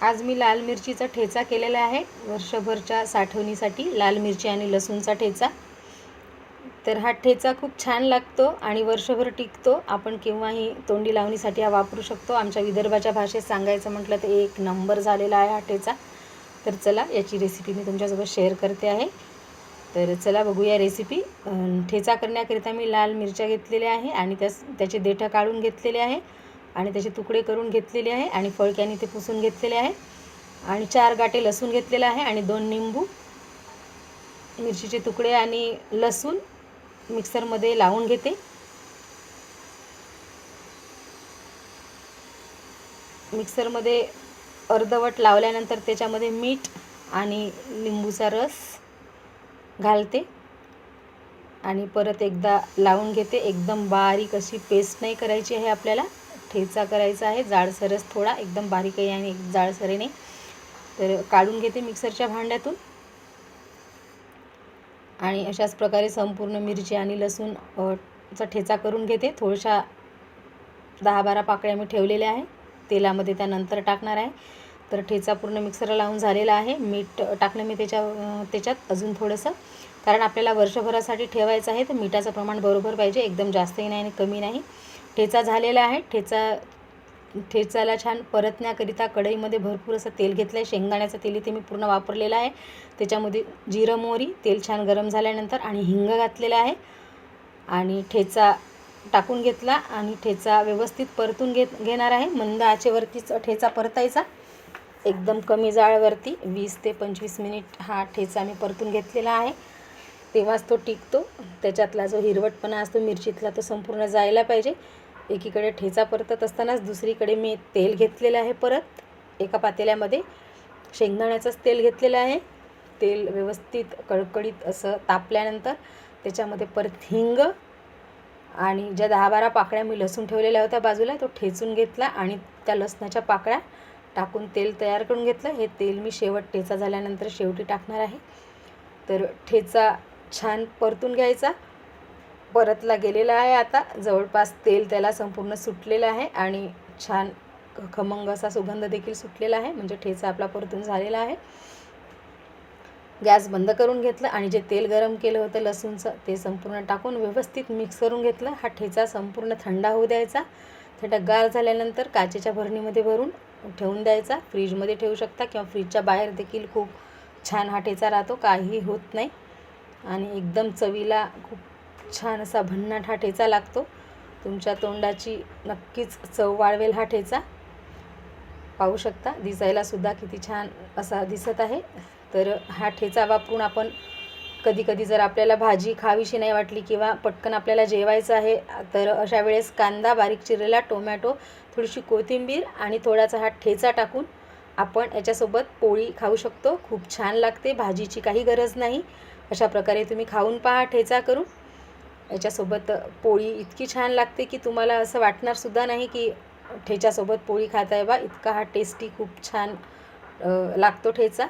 आज मी लाल मिरचीचा ठेचा केलेला आहे. वर्षभरच्या साठवणीसाठी लाल मिरची आणि लसूणचा ठेचा. तर हा ठेचा खूप छान लागतो आणि वर्षभर टिकतो. आपण केव्हाही तोंडी लावणीसाठी हा वापरू शकतो. आमच्या विदर्भाच्या भाषेत सांगायचं म्हटलं तर एक नंबर झालेला आहे हा ठेचा. तर चला याची रेसिपी मी तुमच्यासोबत शेअर करते आहे. तर चला बघूया रेसिपी ठेचा करण्याकरिता मी लाल मिरच्या घेतलेल्या आहे आणि त्यास त्याचे देठं काढून घेतलेले आहे. आणि त्याचे तुकडे करून घेतलेले आहे आणि फळक्याने ते पुसून घेतलेले आहे. आणि चार गाठे लसूण घेतलेला आहे आणि दोन निंबू मिरचीचे तुकडे आणि लसूण मिक्सरमध्ये लावून घेते. मिक्सरमध्ये अर्धवट लावल्यानंतर त्याच्यामध्ये मीठ आणि लिंबूचा रस घालते. आणि परत एकदा लावून घेते. एकदम बारीक अशी पेस्ट नाही करायची आहे आपल्याला. ठेचा करायचा आहे. जाडसरस थोडा एकदम बारीकही आणि एक तर काढून घेते मिक्सरच्या भांड्यातून. आणि अशाच प्रकारे संपूर्ण मिरची आणि लसूण चा ठेचा करून घेते. थोड्याशा दहा बारा पाकळ्या मी ठेवलेल्या आहे. तेलामध्ये त्यानंतर टाकणार आहे. तर ठेचा पूर्ण मिक्सरला लावून झालेला आहे. मीठ टाकलं मी त्याच्या त्याच्यात. अजून थोडंसं कारण आपल्याला वर्षभरासाठी ठेवायचं आहे तर मिठाचं प्रमाण बरोबर पाहिजे. एकदम जास्तही नाही आणि कमी नाही. ठेचा झालेला आहे. ठेचा ठेचाला छान परतण्याकरिता कढईमध्ये भरपूर असं तेल घेतलं आहे शेंगदाण्याचं तेल इथे मी पूर्ण वापरलेलं आहे. त्याच्यामध्ये जिरं मोहरी तेल छान गरम झाल्यानंतर आणि हिंग घातलेलं आहे. आणि ठेचा टाकून घेतला आणि ठेचा व्यवस्थित परतून घेत घेणार आहे. मंद आचेवरतीच ठेचा परतायचा. एकदम कमी जाळवरती वीस ते पंचवीस मिनिट हा ठेचा मी परतून घेतलेला आहे. तेव्हाच तो टिकतो. त्याच्यातला जो हिरवटपणा असतो मिरचीतला तो संपूर्ण जायला पाहिजे. एकीकडे ठेचा परतत असतानाच दुसरीकडे मी तेल घेतलेलं आहे परत. एका पातेल्यामध्ये शेंगदाण्याचंच तेल घेतलेलं आहे. तेल व्यवस्थित कळकळीत असं तापल्यानंतर त्याच्यामध्ये परत हिंग आणि ज्या दहा बारा पाकळ्या मी लसूण ठेवलेल्या होत्या बाजूला तो ठेचून घेतला आणि त्या लसणाच्या पाकळ्या टाकून तेल तयार करून घेतलं. हे तेल मी शेवट ठेचा झाल्यानंतर शेवटी टाकणार आहे. तर ठेचा छान परतून घ्यायचा. परतला गेलेला आहे आता. जवळपास तेल त्याला संपूर्ण सुटलेलं आहे आणि छान खमंग असा सुगंध देखील सुटलेला आहे. म्हणजे ठेचा आपला परतून झालेला आहे. गॅस बंद करून घेतलं आणि जे तेल गरम केलं होतं लसूणचं ते संपूर्ण टाकून व्यवस्थित मिक्स करून घेतलं. हा ठेचा संपूर्ण थंडा होऊ द्यायचा. थंडगार झाल्यानंतर काचेच्या भरणीमध्ये भरून ठेवून द्यायचा. फ्रीजमध्ये ठेवू शकता किंवा फ्रीजच्या बाहेर देखील खूप छान हा ठेचा राहतो. काहीही होत नाही. आणि एकदम चवीला खूप छान असा भन्नाट हा ठेचा लागतो. तुमच्या तोंडाची नक्कीच चव वाळवेल हा ठेचा. पाहू शकता दिसायलासुद्धा किती छान असा दिसत आहे. तर हा ठेचा वापरून आपण कधी कधी जर आपल्याला भाजी खावीशी नाही वाटली किंवा पटकन आपल्याला जेवायचं आहे तर अशा वेळेस कांदा बारीक चिरलेला टोमॅटो थोडीशी कोथिंबीर आणि थोडासा हा ठेचा टाकून आपण याच्यासोबत पोळी खाऊ शकतो. खूप छान लागते. भाजीची काही गरज नाही. अशा प्रकारे तुम्ही खाऊन पहा ठेचा करून. याच्यासोबत पोळी इतकी छान लागते की तुम्हाला असं वाटणार सुद्धा नाही की ठेच्यासोबत पोळी खाताय बा इतका हा टेस्टी खूप छान लागतो ठेचा.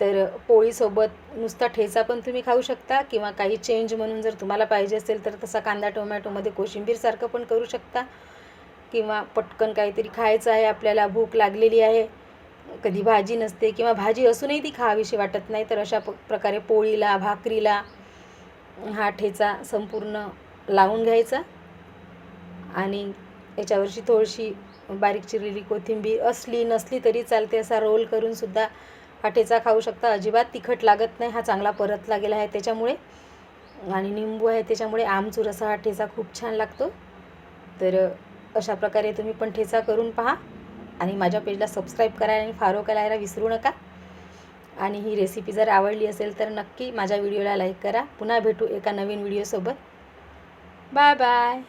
तर पोळीसोबत नुसता ठेचा पण तुम्ही खाऊ शकता किंवा काही चेंज म्हणून जर तुम्हाला पाहिजे असेल तर तसा कांदा टोमॅटोमध्ये कोशिंबीरसारखं पण करू शकता. किंवा पटकन काहीतरी खायचं आहे आपल्याला भूक लागलेली आहे. कधी भाजी नसते किंवा भाजी असूनही ती खावीशी वाटत नाही तर अशा प प्रकारे पोळीला भाकरीला हा ठेचा संपूर्ण लावून घ्यायचा. आणि याच्यावरची थोडीशी बारीक चिरलेली कोथिंबीर असली नसली तरी चालते असा रोल करूनसुद्धा हा ठेचा खाऊ शकता. अजिबात तिखट लागत नाही हा चांगला परतला गेला आहे त्याच्यामुळे. आणि निंबू आहे त्याच्यामुळे आमचूर असा हा ठेचा खूप छान लागतो. तर अशा प्रकारे तुम्ही पण ठेचा करून पहा. आणि माझ्या पेजला सबस्क्राईब करायला आणि फॉलो करायला विसरू नका. आणि ही रेसिपी जर आवडली असेल तर नक्की माझ्या व्हिडिओला लाईक करा. पुन्हा भेटू एका नवीन व्हिडिओसोबत बाय बाय